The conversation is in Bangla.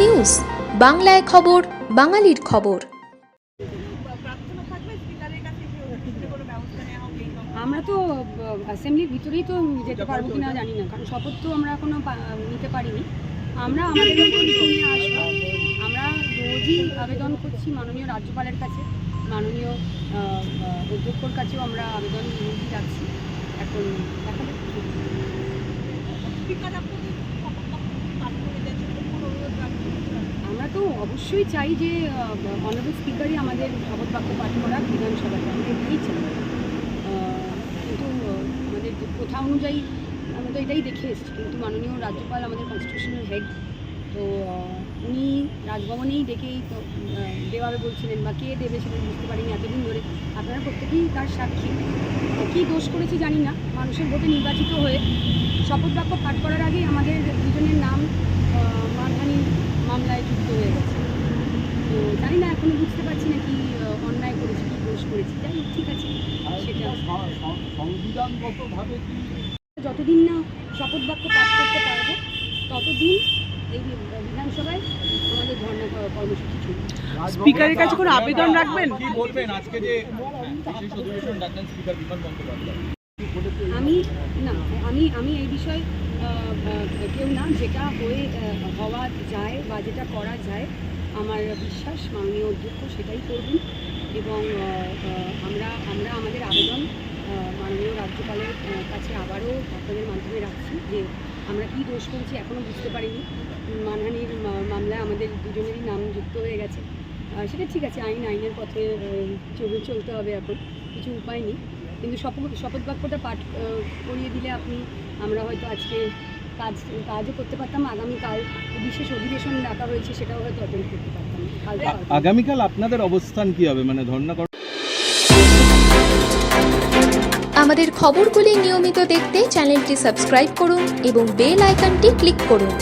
নিউজ, বাংলায় খবর, বাঙালির খবর? আমরা তো অ্যাসেম্বলির ভিতরেই তো যেতে পারব কিনা জানি না, কারণ শপথ তো আমরা এখনও নিতে পারিনি। আমরা আমাদের নিয়ে আসব আমরা রোজই আবেদন করছি মাননীয় রাজ্যপালের কাছে, মাননীয় অধ্যক্ষর কাছেও আমরা আবেদন রোজই রাখছি এখন এখন স্পিকার আপনাদের শপথ বাক্য পাঠ করে দেন সেরকম কোনো অনুরোধ রাখবেন আমরা তো অবশ্যই চাই যে অনারেবল স্পিকারই আমাদের শপথ বাক্য পাঠ করা বিধানসভাতে আমরা এটাই চাই। কিন্তু আমাদের প্রথা অনুযায়ী আমরা তো এটাই দেখে এসেছি। কিন্তু মাননীয় রাজ্যপাল আমাদের কনস্টিটিউশনাল হেড তো উনি রাজভবনেই ডেকেই তো দেওয়াবে বলছিলেন বা কে দেবে সেটা বুঝতে পারিনি এতদিন ধরে। আপনারা প্রত্যেকেই তার সাক্ষী। কী দোষ করেছে জানি না। মানুষের ভোটে নির্বাচিত হয়ে শপথ বাক্য পাঠ করার আগেই আমাদের দুজনের নাম মানহানি মামলায় যুক্ত হয়ে গেছে। জানি না এখনও বুঝতে পারছি না কি অন্যায় করেছি কি দোষ করেছি। যাই হোক, ঠিক আছে সেটা সংবিধানগতভাবে কি যতদিন না শপথ বাক্য পাঠ করতে পারব ততদিন এই বিধানসভায় আমাদের ধর্ণা কর্মসূচি চলবে। স্পিকারের কাছে কোনো আবেদন রাখবেন? কি বলবেন? আজকে যে বিশেষ অধিবেশন ডাকলেন স্পিকার বিমান বন্দ্যোপাধ্যায়। আমি না আমি আমি এই বিষয়ে কেউ না যেটা হয়ে হওয়া যায় বা যেটা করা যায় আমার বিশ্বাস, মাননীয় অধ্যক্ষ সেটাই করবেন এবং আমরা আমরা আমাদের আবেদন মাননীয় রাজ্যপালের কাছে আবারও আপনাদের মাধ্যমে রাখছি যে আমরা কী দোষ করেছি এখনও বুঝতে পারিনি। মানহানির মামলায় আমাদের দুজনেরই নাম যুক্ত হয়ে গেছে। সেটা ঠিক আছে, আইন, আইনের পথে চলতে হবে এখন, কিছু উপায় নেই। কিন্তু শপথ শপথ বাক্যটা পাঠ করিয়ে দিলে আপনি, আমরা হয়তো আজকে কাজ কাজও করতে পারতাম। আগামীকাল বিশেষ অধিবেশন ডাকা হয়েছে সেটাও হয়তো অ্যাটেন্ড করতে পারতাম। আগামীকাল আপনাদের অবস্থান কি হবে? মানে ধর্ণা কর আমাদের খবরগুলি নিয়মিত দেখতে চ্যানেলটি সাবস্ক্রাইব করুন এবং বেল আইকনটি ক্লিক করুন।